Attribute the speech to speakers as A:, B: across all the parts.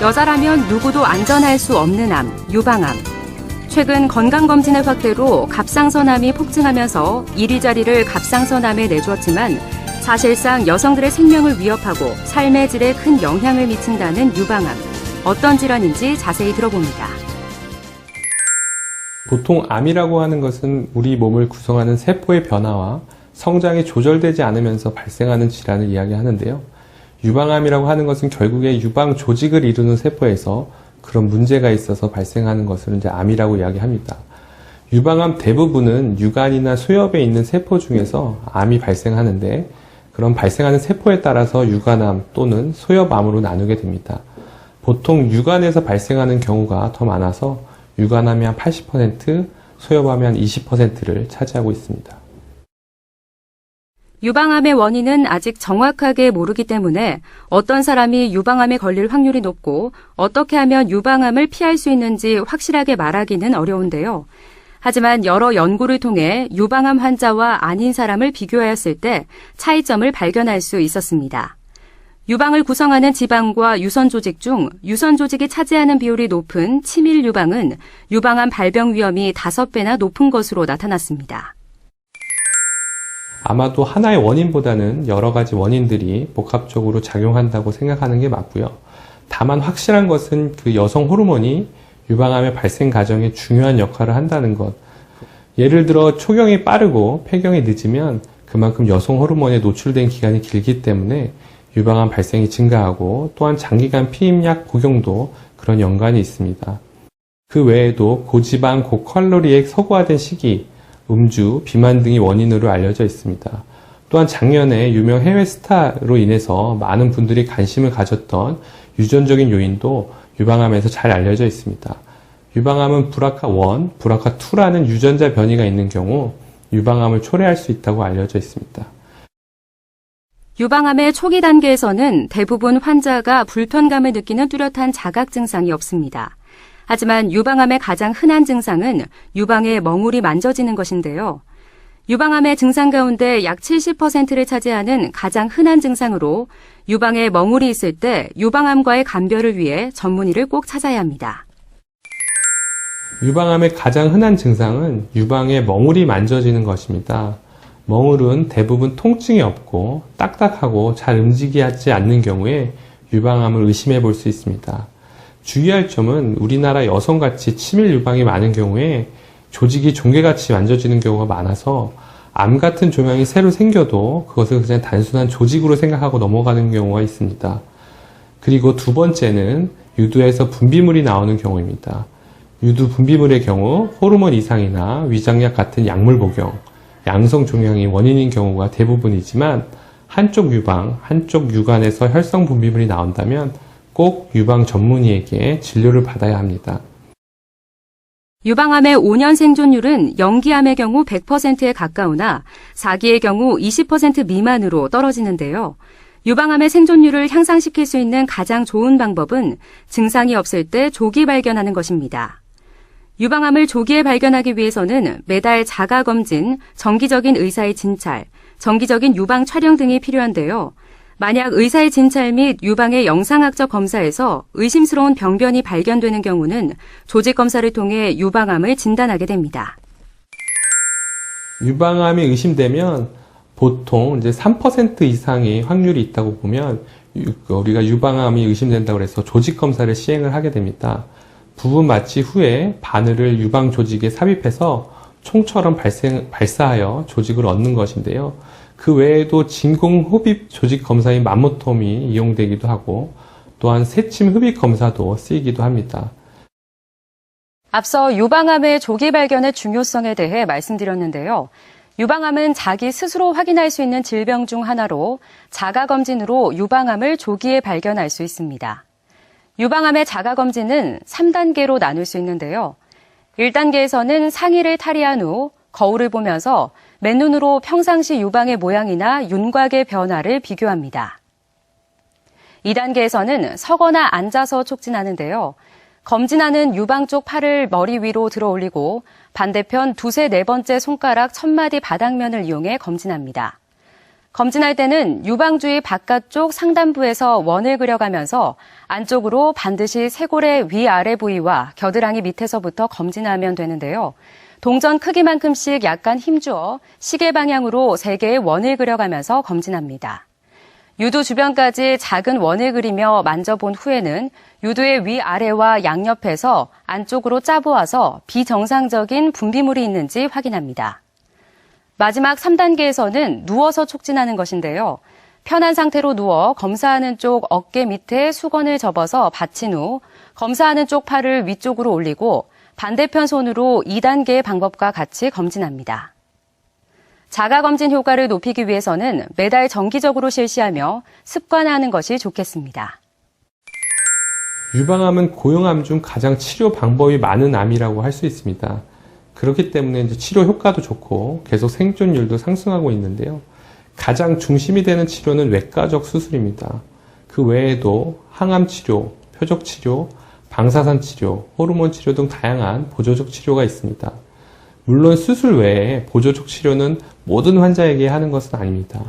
A: 여자라면 누구도 안전할 수 없는 암, 유방암. 최근 건강검진의 확대로 갑상선암이 폭증하면서 이리자리를 갑상선암에 내주었지만 사실상 여성들의 생명을 위협하고 삶의 질에 큰 영향을 미친다는 유방암. 어떤 질환인지 자세히 들어봅니다.
B: 보통 암이라고 하는 것은 우리 몸을 구성하는 세포의 변화와 성장이 조절되지 않으면서 발생하는 질환을 이야기하는데요. 유방암이라고 하는 것은 결국에 유방 조직을 이루는 세포에서 그런 문제가 있어서 발생하는 것을 이제 암이라고 이야기합니다. 유방암 대부분은 유관이나 수엽에 있는 세포 중에서 암이 발생하는데 그런 발생하는 세포에 따라서 유관암 또는 소엽암으로 나누게 됩니다. 보통 유관에서 발생하는 경우가 더 많아서 유관암이 한 80%, 소엽암이 한 20%를 차지하고 있습니다.
A: 유방암의 원인은 아직 정확하게 모르기 때문에 어떤 사람이 유방암에 걸릴 확률이 높고 어떻게 하면 유방암을 피할 수 있는지 확실하게 말하기는 어려운데요. 하지만 여러 연구를 통해 유방암 환자와 아닌 사람을 비교하였을 때 차이점을 발견할 수 있었습니다. 유방을 구성하는 지방과 유선 조직 중 유선 조직이 차지하는 비율이 높은 치밀 유방은 유방암 발병 위험이 5배나 높은 것으로 나타났습니다.
B: 아마도 하나의 원인보다는 여러 가지 원인들이 복합적으로 작용한다고 생각하는 게 맞고요. 다만 확실한 것은 그 여성 호르몬이 유방암의 발생 과정에 중요한 역할을 한다는 것. 예를 들어 초경이 빠르고 폐경이 늦으면 그만큼 여성 호르몬에 노출된 기간이 길기 때문에 유방암 발생이 증가하고 또한 장기간 피임약 복용도 그런 연관이 있습니다. 그 외에도 고지방, 고칼로리에 서구화된 시기, 음주, 비만 등이 원인으로 알려져 있습니다. 또한 작년에 유명 해외 스타로 인해서 많은 분들이 관심을 가졌던 유전적인 요인도 유방암에서 잘 알려져 있습니다. 유방암은 브라카1, 브라카2라는 유전자 변이가 있는 경우 유방암을 초래할 수 있다고 알려져 있습니다.
A: 유방암의 초기 단계에서는 대부분 환자가 불편감을 느끼는 뚜렷한 자각 증상이 없습니다. 하지만 유방암의 가장 흔한 증상은 유방의 멍울이 만져지는 것인데요. 유방암의 증상 가운데 약 70%를 차지하는 가장 흔한 증상으로 유방에 멍울이 있을 때 유방암과의 감별을 위해 전문의를 꼭 찾아야 합니다.
B: 유방암의 가장 흔한 증상은 유방에 멍울이 만져지는 것입니다. 멍울은 대부분 통증이 없고 딱딱하고 잘 움직이지 않는 경우에 유방암을 의심해 볼 수 있습니다. 주의할 점은 우리나라 여성같이 치밀 유방이 많은 경우에 조직이 종개같이 만져지는 경우가 많아서 암 같은 조명이 새로 생겨도 그것을 그냥 단순한 조직으로 생각하고 넘어가는 경우가 있습니다. 그리고 두 번째는 유두에서 분비물이 나오는 경우입니다. 유두 분비물의 경우 호르몬 이상이나 위장약 같은 약물 복용, 양성 종양이 원인인 경우가 대부분이지만 한쪽 유방, 한쪽 유관에서 혈성 분비물이 나온다면 꼭 유방 전문의에게 진료를 받아야 합니다.
A: 유방암의 5년 생존율은 연기암의 경우 100%에 가까우나 4기의 경우 20% 미만으로 떨어지는데요. 유방암의 생존율을 향상시킬 수 있는 가장 좋은 방법은 증상이 없을 때 조기 발견하는 것입니다. 유방암을 조기에 발견하기 위해서는 매달 자가 검진, 정기적인 의사의 진찰, 정기적인 유방 촬영 등이 필요한데요. 만약 의사의 진찰 및 유방의 영상학적 검사에서 의심스러운 병변이 발견되는 경우는 조직 검사를 통해 유방암을 진단하게 됩니다.
B: 유방암이 의심되면 보통 이제 3% 이상의 확률이 있다고 보면 우리가 유방암이 의심된다고 해서 조직 검사를 시행을 하게 됩니다. 부분 마취 후에 바늘을 유방 조직에 삽입해서 총처럼 발생, 발사하여 조직을 얻는 것인데요. 그 외에도 진공 흡입 조직 검사인 맘모톰이 이용되기도 하고 또한 새침 흡입 검사도 쓰이기도 합니다.
A: 앞서 유방암의 조기 발견의 중요성에 대해 말씀드렸는데요. 유방암은 자기 스스로 확인할 수 있는 질병 중 하나로 자가검진으로 유방암을 조기에 발견할 수 있습니다. 유방암의 자가검진은 3단계로 나눌 수 있는데요. 1단계에서는 상의를 탈의한 후 거울을 보면서 맨눈으로 평상시 유방의 모양이나 윤곽의 변화를 비교합니다. 2단계에서는 서거나 앉아서 촉진하는데요. 검진하는 유방 쪽 팔을 머리 위로 들어 올리고 반대편 두세 네 번째 손가락 첫마디 바닥면을 이용해 검진합니다. 검진할 때는 유방주의 바깥쪽 상단부에서 원을 그려가면서 안쪽으로 반드시 쇄골의 위아래 부위와 겨드랑이 밑에서부터 검진하면 되는데요. 동전 크기만큼씩 약간 힘주어 시계 방향으로 3개의 원을 그려가면서 검진합니다. 유두 주변까지 작은 원을 그리며 만져본 후에는 유두의 위아래와 양옆에서 안쪽으로 짜보아서 비정상적인 분비물이 있는지 확인합니다. 마지막 3단계에서는 누워서 촉진하는 것인데요. 편한 상태로 누워 검사하는 쪽 어깨 밑에 수건을 접어서 받친 후 검사하는 쪽 팔을 위쪽으로 올리고 반대편 손으로 2단계의 방법과 같이 검진합니다. 자가 검진 효과를 높이기 위해서는 매달 정기적으로 실시하며 습관화하는 것이 좋겠습니다.
B: 유방암은 고형암 중 가장 치료 방법이 많은 암이라고 할 수 있습니다. 그렇기 때문에 이제 치료 효과도 좋고 계속 생존율도 상승하고 있는데요. 가장 중심이 되는 치료는 외과적 수술입니다. 그 외에도 항암 치료, 표적 치료, 방사선 치료, 호르몬 치료 등 다양한 보조적 치료가 있습니다. 물론 수술 외에 보조적 치료는 모든 환자에게 하는 것은 아닙니다.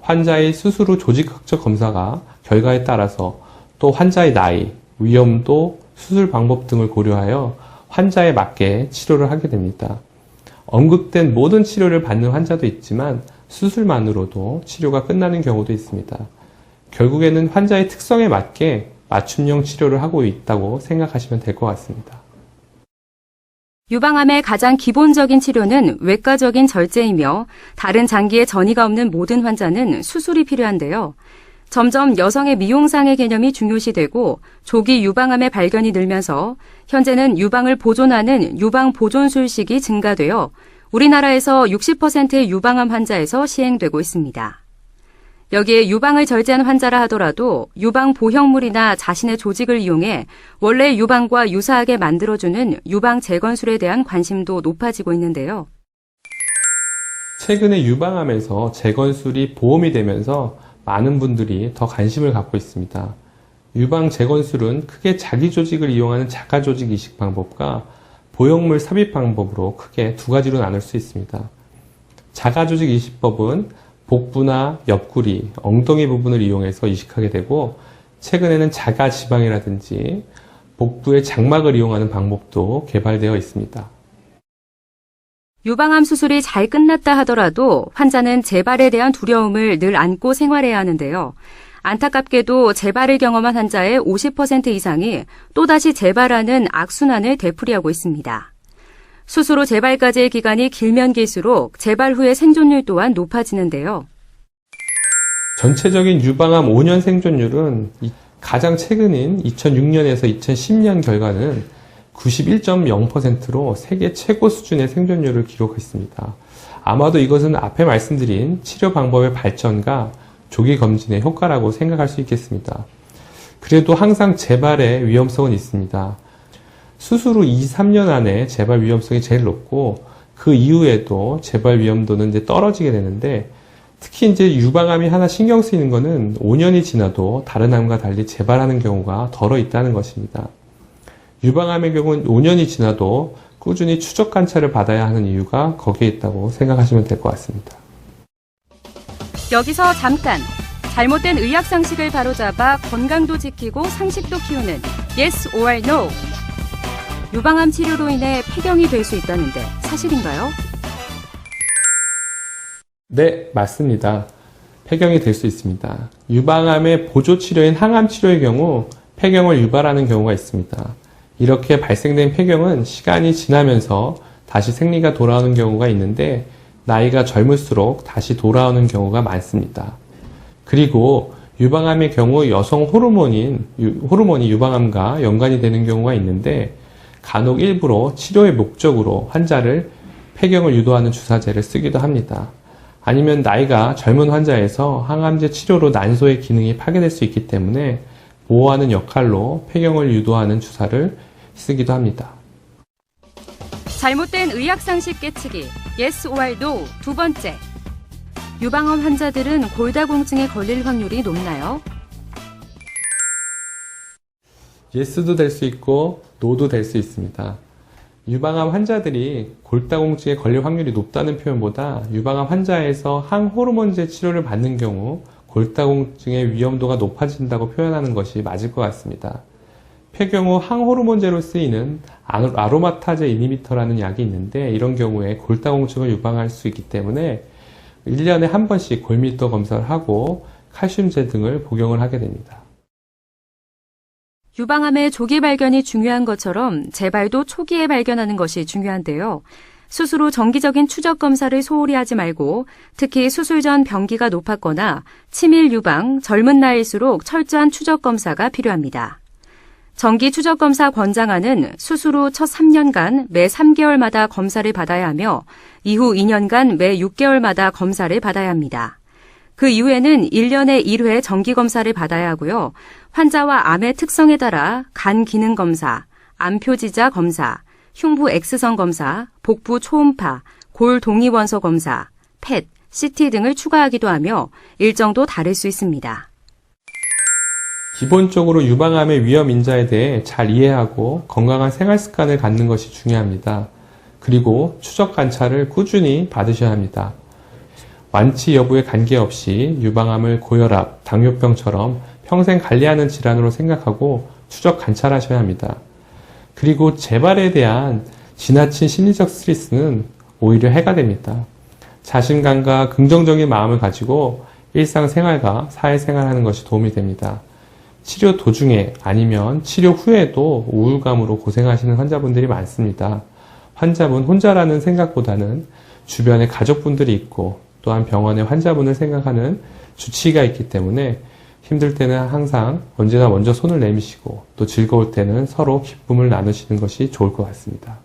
B: 환자의 수술 후 조직학적 검사가 결과에 따라서 또 환자의 나이, 위험도, 수술 방법 등을 고려하여 환자에 맞게 치료를 하게 됩니다. 언급된 모든 치료를 받는 환자도 있지만 수술만으로도 치료가 끝나는 경우도 있습니다. 결국에는 환자의 특성에 맞게 맞춤형 치료를 하고 있다고 생각하시면 될 것 같습니다.
A: 유방암의 가장 기본적인 치료는 외과적인 절제이며 다른 장기에 전이가 없는 모든 환자는 수술이 필요한데요. 점점 여성의 미용상의 개념이 중요시되고 조기 유방암의 발견이 늘면서 현재는 유방을 보존하는 유방 보존술식이 증가되어 우리나라에서 60%의 유방암 환자에서 시행되고 있습니다. 여기에 유방을 절제한 환자라 하더라도 유방 보형물이나 자신의 조직을 이용해 원래 유방과 유사하게 만들어주는 유방 재건술에 대한 관심도 높아지고 있는데요.
B: 최근에 유방암에서 재건술이 보험이 되면서 많은 분들이 더 관심을 갖고 있습니다. 유방 재건술은 크게 자기 조직을 이용하는 자가 조직 이식 방법과 보형물 삽입 방법으로 크게 두 가지로 나눌 수 있습니다. 자가 조직 이식법은 복부나 옆구리, 엉덩이 부분을 이용해서 이식하게 되고 최근에는 자가 지방이라든지 복부의 장막을 이용하는 방법도 개발되어 있습니다.
A: 유방암 수술이 잘 끝났다 하더라도 환자는 재발에 대한 두려움을 늘 안고 생활해야 하는데요. 안타깝게도 재발을 경험한 환자의 50% 이상이 또다시 재발하는 악순환을 되풀이하고 있습니다. 후 재발까지의 기간이 길면 길수록 재발 후의 생존율 또한 높아지는데요.
B: 전체적인 유방암 5년 생존율은 이- 가장 최근인 2006년에서 2010년 결과는 91.0%로 세계 최고 수준의 생존율을 기록했습니다. 아마도 이것은 앞에 말씀드린 치료 방법의 발전과 조기 검진의 효과라고 생각할 수 있겠습니다. 그래도 항상 재발의 위험성은 있습니다. 수술 후 2, 3년 안에 재발 위험성이 제일 높고 그 이후에도 재발 위험도는 이제 떨어지게 되는데 특히 이제 유방암이 하나 신경 쓰이는 거는 5년이 지나도 다른 암과 달리 재발하는 경우가 덜어 있다는 것입니다. 유방암의 경우는 5년이 지나도 꾸준히 추적 관찰을 받아야 하는 이유가 거기에 있다고 생각하시면 될 것 같습니다.
A: 여기서 잠깐 잘못된 의학 상식을 바로잡아 건강도 지키고 상식도 키우는 Yes or No. 유방암 치료로 인해 폐경이 될 수 있다는데 사실인가요?
B: 네, 맞습니다. 폐경이 될 수 있습니다. 유방암의 보조 치료인 항암 치료의 경우 폐경을 유발하는 경우가 있습니다. 이렇게 발생된 폐경은 시간이 지나면서 다시 생리가 돌아오는 경우가 있는데 나이가 젊을수록 다시 돌아오는 경우가 많습니다. 그리고 유방암의 경우 여성 호르몬인 유- 호르몬이 유방암과 연관이 되는 경우가 있는데 간혹 일부러 치료의 목적으로 환자를 폐경을 유도하는 주사제를 쓰기도 합니다. 아니면 나이가 젊은 환자에서 항암제 치료로 난소의 기능이 파괴될 수 있기 때문에 보호하는 역할로 폐경을 유도하는 주사를 쓰기도 합니다.
A: 잘못된 의학 상식 깨치기 Yes or No 두 번째. 유방암 환자들은 골다공증에 걸릴 확률이 높나요?
B: 예스도 될 수 있고 노도 될 수 있습니다. 유방암 환자들이 골다공증에 걸릴 확률이 높다는 표현보다 유방암 환자에서 항호르몬제 치료를 받는 경우 골다공증의 위험도가 높아진다고 표현하는 것이 맞을 것 같습니다. 폐경후 항호르몬제로 쓰이는 아- 아로마타제 이니비터라는 약이 있는데 이런 경우에 골다공증을 유방할 수 있기 때문에 1년에 한 번씩 골밀도 검사를 하고 칼슘제 등을 복용을 하게 됩니다.
A: 유방암의 조기 발견이 중요한 것처럼 재발도 초기에 발견하는 것이 중요한데요. 스스로 정기적인 추적 검사를 소홀히 하지 말고 특히 수술 전 병기가 높았거나 치밀 유방, 젊은 나이일수록 철저한 추적 검사가 필요합니다. 정기 추적 검사 권장안은 수술 후 첫 3년간 매 3개월마다 검사를 받아야 하며 이후 2년간 매 6개월마다 검사를 받아야 합니다. 그 이후에는 1년에 1회 정기 검사를 받아야 하고요. 환자와 암의 특성에 따라 간 기능 검사, 암 표지자 검사, 흉부 X선 검사, 복부 초음파, 골 동위원소 검사, 펫, CT 등을 추가하기도 하며 일정도 다를 수 있습니다.
B: 기본적으로 유방암의 위험 인자에 대해 잘 이해하고 건강한 생활 습관을 갖는 것이 중요합니다. 그리고 추적 관찰을 꾸준히 받으셔야 합니다. 완치 여부에 관계없이 유방암을 고혈압, 당뇨병처럼 평생 관리하는 질환으로 생각하고 추적 관찰하셔야 합니다. 그리고 재발에 대한 지나친 심리적 스트레스는 오히려 해가 됩니다. 자신감과 긍정적인 마음을 가지고 일상생활과 사회생활하는 것이 도움이 됩니다. 치료 도중에 아니면 치료 후에도 우울감으로 고생하시는 환자분들이 많습니다. 환자분 혼자라는 생각보다는 주변에 가족분들이 있고 또한 병원에 환자분을 생각하는 주치의가 있기 때문에 힘들 때는 항상 언제나 먼저 손을 내미시고 또 즐거울 때는 서로 기쁨을 나누시는 것이 좋을 것 같습니다.